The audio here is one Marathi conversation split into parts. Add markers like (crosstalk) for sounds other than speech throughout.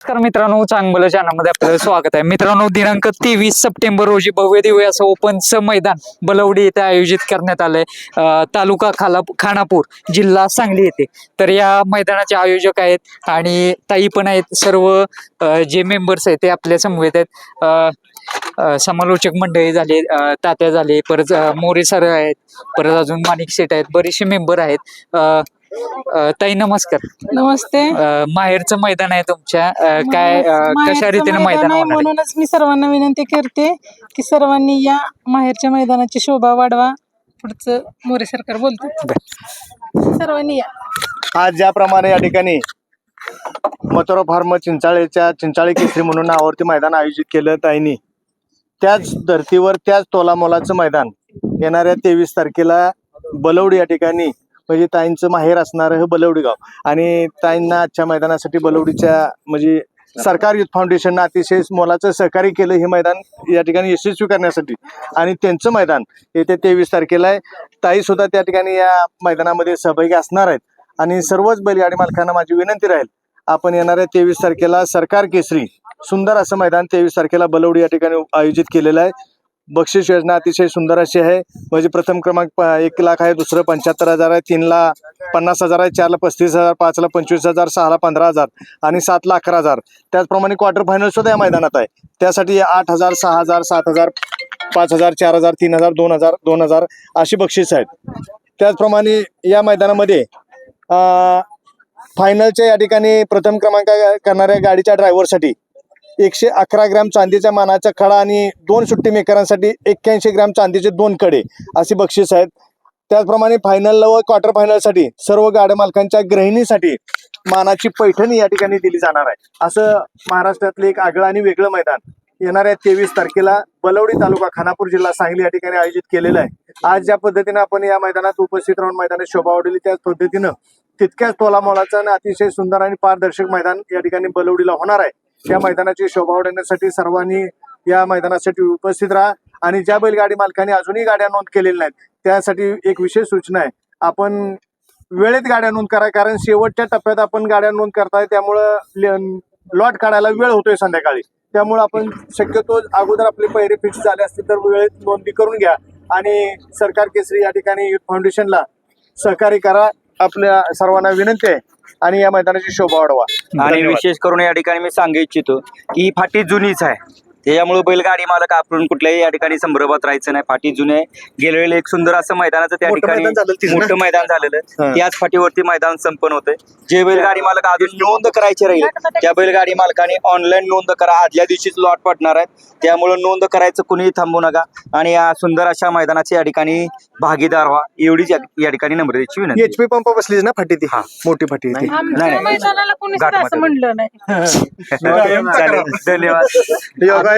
नमस्कार मित्रांनो चांगलं चॅनलमध्ये आपलं स्वागत आहे. मित्रांनो दिनांक तेवीस सप्टेंबर रोजी भव्य दिव्य असं ओपनचं मैदान बलवडी येथे आयोजित करण्यात आलंय. तालुका खाला खानापूर जिल्हा सांगली येथे. तर या मैदानाचे आयोजक आहेत आणि ताई पण आहेत. सर्व जे मेंबर्स आहेत ते आपल्या समवेत आहेत. समालोचक मंडळी झाले तात्या झाले परत मोरे सर आहेत परत अजून माणिक सेट आहेत बरेचसे मेंबर आहेत. अं, ताई नमस्कार. नमस्ते. अ, माहेरचं मैदान आहे तुमच्या. अ, काय अ, माहेरचं कशा रीतीने मैदान आहे होणार आहे? म्हणूनच मी सर्वांना विनंती करते की सर्वांनी या माहेरच्या मैदानाची शोभा वाढवा. पुढचं मोरे सरकार बोलतो. सर्वांनी या. आज ज्याप्रमाणे या ठिकाणी मथुरा फार्म चिंचाळेच्या चिंचाळे केसरी म्हणून नावावरती मैदान आयोजित केलं ताईंनी त्याच धर्तीवर त्याच तोलामोलाचं मैदान येणाऱ्या तेवीस तारखेला बलवडी या ठिकाणी म्हणजे ताईंचं माहेर असणारं हे बलवडी गाव आणि ताईंना आजच्या मैदानासाठी बलवडीच्या म्हणजे सरकार युथ फाउंडेशननं अतिशय मोलाचं सहकार्य केलं हे मैदान या ठिकाणी यशस्वी करण्यासाठी. आणि त्यांचं मैदान येत्या तेवीस तारखेला आहे. ताई सुद्धा त्या ठिकाणी या मैदानामध्ये सहभागी असणार आहेत. आणि सर्वच बैलगाडी मालकांना माझी विनंती राहील आपण येणाऱ्या तेवीस तारखेला सरकार केसरी सुंदर असं मैदान तेवीस तारखेला बलवडी या ठिकाणी आयोजित केलेलं आहे. बक्षीस योजना अतिशय सुंदर अशी आहे. म्हणजे प्रथम क्रमांक एक लाख आहे दुसरं पंच्याहत्तर हजार आहे तीनला पन्नास हजार आहे चारला पस्तीस हजार पाचला पंचवीस हजार सहाला पंधरा हजार आणि सातला अकरा हजार. त्याचप्रमाणे क्वार्टर फायनल सुद्धा या मैदानात आहे. त्यासाठी आठ हजार सहा हजार सात हजार पाच हजार चार हजार तीन हजार दोन हजार दोन हजार अशी बक्षीस आहेत. त्याचप्रमाणे या मैदानामध्ये फायनलच्या या ठिकाणी प्रथम क्रमांक करणाऱ्या गाडीच्या ड्रायव्हरसाठी एकशे अकरा ग्रॅम चांदीच्या मानाचा खडा आणि दोन सुट्टी मेकरांसाठी एक्क्याऐंशी ग्रॅम चांदीचे दोन कडे अशी बक्षीस आहेत. त्याचप्रमाणे फायनल व क्वार्टर फायनलसाठी सर्व गाड्या मालकांच्या गृहिणीसाठी मानाची पैठणी या ठिकाणी दिली जाणार आहे. असं महाराष्ट्रातलं एक आगळं आणि वेगळं मैदान येणाऱ्या तेवीस तारखेला बलवडी तालुका खानापूर जिल्हा सांगली या ठिकाणी आयोजित केलेलं आहे. आज ज्या पद्धतीनं आपण या मैदानात उपस्थित राहून मैदानात शोभा वाढवली त्याच पद्धतीनं तितक्याच तोलामोलाचं आणि अतिशय सुंदर आणि पारदर्शक मैदान या ठिकाणी बलवडीला होणार आहे. या मैदानाची शोभा वाढवण्यासाठी सर्वांनी या मैदानासाठी उपस्थित राहा. आणि ज्या बैलगाडी मालकांनी अजूनही गाड्या नोंद केलेल्या नाहीत त्यासाठी एक विशेष सूचना आहे. आपण वेळेत गाड्या नोंद करा कारण शेवटच्या टप्प्यात आपण गाड्या नोंद करताय त्यामुळं लॉट काढायला वेळ होतोय संध्याकाळी. त्यामुळे आपण शक्यतो अगोदर आपले पैरे फिक्स झाले असतील तर वेळेत नोंदणी करून घ्या. आणि सरकार केसरी या ठिकाणी युथ फाउंडेशनला सहकार्य करा. आपल्या सर्वांना विनंती आहे. आणि या मैदानाची शोभा वाढवा आणि धन्यवाद. विशेष करून या ठिकाणी मी सांगू इच्छितो की ही फाटी जुनीच आहे त्याच्यामुळे बैलगाडी मालक आपण कुठल्याही या ठिकाणी संभ्रमात राहायचं नाही. फाटी जुने वेळी एक सुंदर असं मैदानाचं त्या मोठं ठिकाणी? मोठं मैदान झालेलं. त्याच फाटीवरती मैदान संपन्न होतंय. जे बैलगाडी मालक अजून नोंद करायचे राहील त्या बैलगाडी मालकाने ऑनलाईन नोंद करा. आदल्या दिवशीच लॉट पडणार आहेत. त्यामुळे नोंद करायचं कुणीही थांबू नका. आणि या सुंदर अशा मैदानाची या ठिकाणी भागीदार व्हा. एवढीच या या ठिकाणी नम्रतेची विनंती एचपी पंप बसलीच ना फाटी ती? हा. मोठी फाटी नाही. मैदानाला (laughs)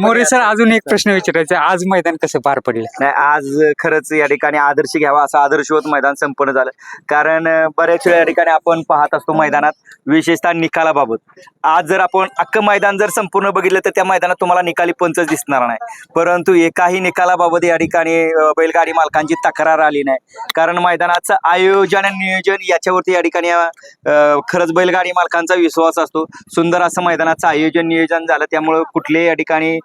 मोरे सर अजून एक प्रश्न विचारायचा. आज मैदान कसं पार पडलं? नाही आज खरंच या ठिकाणी आदर्श घ्यावा असं आदर्शवत मैदान संपन्न झालं. कारण बऱ्याच वेळा या ठिकाणी आपण पाहत असतो मैदानात विशेषतः निकालाबाबत. आज जर आपण अख्खं मैदान जर संपूर्ण बघितलं तर त्या मैदानात तुम्हाला निकाली पंचच दिसणार नाही. परंतु एकाही निकालाबाबत या ठिकाणी बैलगाडी मालकांची तक्रार आली नाही. कारण मैदानाचं आयोजन नियोजन याच्यावरती या ठिकाणी खरंच बैलगाडी मालकांचा विश्वास असतो. सुंदर असं मैदानाचं आयोजन नियोजन झालं त्यामुळं कुठल्याही या ठिकाणी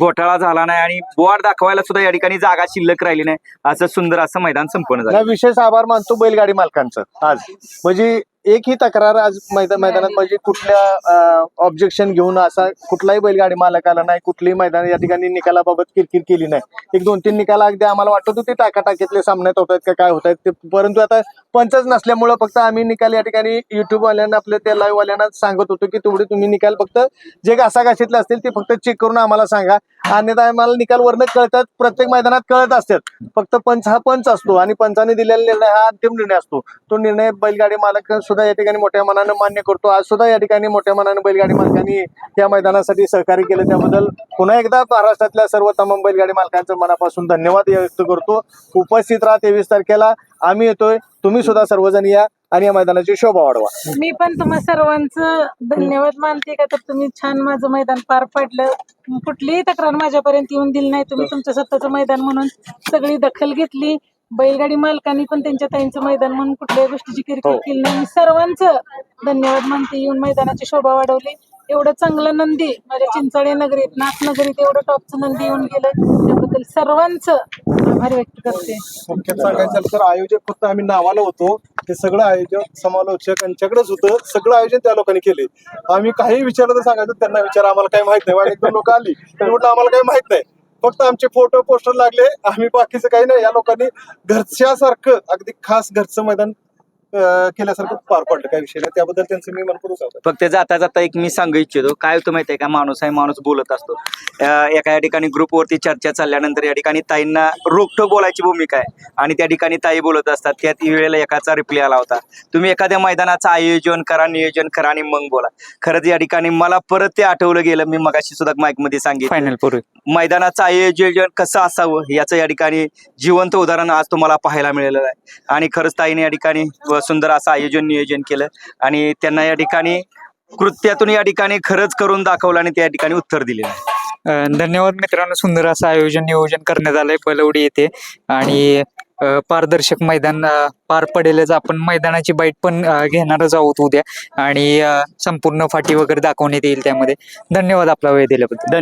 घोटाळा झाला नाही आणि बोर्ड दाखवायला सुद्धा या ठिकाणी जागा शिल्लक राहिली नाही. असं सुंदर असं मैदान संपन्न झालं. विशेष आभार मानतो बैलगाडी मालकांचं. आज. म्हणजे एकही तक्रार आज मैदान मैदानात म्हणजे कुठल्या ऑब्जेक्शन घेऊन असा कुठलाही बैलगाडी मालक आला नाही कुठलीही मैदान या ठिकाणी निकालाबाबत किरकिर केली नाही. एक दोन तीन निकाल अगदी आम्हाला वाटत होते टाकाटाकीतले सामन्यात होत आहेत का काय होत आहेत ते परंतु आता पंचच नसल्यामुळं फक्त आम्ही निकाल या ठिकाणी युट्यूब वाल्यांना आपल्या त्या लाईव्ह वाल्यांना सांगत होतो की तेवढे तुम्ही निकाल फक्त जे घासाघाशीतले असतील ते फक्त चेक करून आम्हाला सांगा. अन्यथा आम्हाला निकाल वरनं कळतात प्रत्येक मैदानात कळत असतात. फक्त पंच हा पंच असतो आणि पंचाने दिलेला निर्णय हा अंतिम निर्णय असतो. तो निर्णय बैलगाडी मालक सुद्धा या ठिकाणी मोठ्या मनानं मान्य करतो. आज सुद्धा या ठिकाणी मोठ्या मनानं बैलगाडी मालकांनी या मैदानासाठी सहकार्य केलं. त्याबद्दल पुन्हा एकदा महाराष्ट्रातल्या सर्व तमाम बैलगाडी मालकांचं मनापासून धन्यवाद व्यक्त करतो. उपस्थित राहा तेवीस तारखेला. आम्ही येतोय. तुम्ही सुद्धा सर्वजण या आणि या मैदानाची शोभा वाढवा. मी पण तुम्हा सर्वांचं धन्यवाद मानते का? तर तुम्ही छान माझं मैदान पार पाडलं. कुठलीही तक्रार माझ्यापर्यंत येऊन दिली नाही. तुम्ही तुमचं स्वतःचं मैदान म्हणून सगळी दखल घेतली. बैलगाडी मालकांनी पण त्यांच्या ताईंचं मैदान म्हणून कुठल्याही गोष्टीची किरकिर हो. केली नाही. मी सर्वांचं धन्यवाद मानते. येऊन मैदानाची शोभा वाढवली. एवढं चांगलं नंदी माझ्या चिंचाळे नगरीत नाथ नगरीत एवढं टॉपचं नंदी येऊन गेलं. त्याबद्दल सर्वांचं आभार व्यक्त करते. थोडक्यात सांगायचं झालं तर आयोजक फक्त आम्ही नावाला होतो. ते सगळं आयोजक समालोचक यांच्याकडेच होतं. सगळं आयोजन त्या लोकांनी केले. आम्ही काही विचारलं तर सांगायचं त्यांना विचार आम्हाला काही माहीत नाही. मला एक दोन लोक आली. तर म्हटलं आम्हाला काही माहीत नाही. फक्त आमचे फोटो पोस्टर लागले. आम्ही बाकीचं काही नाही. या लोकांनी घरच्यासारखं अगदी खास घरचं मैदान केल्यासारखं पार पडलं. काही विषय नाही. त्याबद्दल त्यांचं मी मनपूर्वक आभार फक्त जाता जाता एक मी सांगू इच्छितो. काय होतं माहितीये का? माणूस आहे माणूस बोलत असतो. एका या ठिकाणी ग्रुपवरती चर्चा चालल्यानंतर या ठिकाणी ताईंना रोखठोक बोलायची भूमिका आहे. आणि त्या ठिकाणी ताई बोलत असतात. त्यात वेळेला एकाचा रिप्लाय आला होता. तुम्ही एखाद्या मैदानाचं आयोजन करा नियोजन करा आणि मग बोला. खरंच या ठिकाणी मला परत ते आठवलं गेलं. मी मगाशी सुद्धा माईकमध्ये सांगितलं. फायनल पूर्वी. मैदानाचं आयोजन कसं असावं? याचं या ठिकाणी जिवंत उदाहरण आज तुम्हाला पाहायला मिळालेलं आहे. आणि खरंच ताईने या ठिकाणी व सुंदर असं आयोजन नियोजन केलं आणि त्यांना या ठिकाणी कृत्यातून या ठिकाणी खरंच करून दाखवलं आणि त्या ठिकाणी उत्तर दिलेलं आहे. धन्यवाद मित्रांनो. सुंदर असं आयोजन नियोजन करण्यात आलंय. पलवडी येथे. आणि पारदर्शक मैदान पार पडेलच. आपण मैदानाची बाईट पण घेणारच आहोत उद्या. आणि संपूर्ण फाटी वगैरे दाखवण्यात येईल त्यामध्ये. धन्यवाद आपला वेळ दिल्याबद्दल.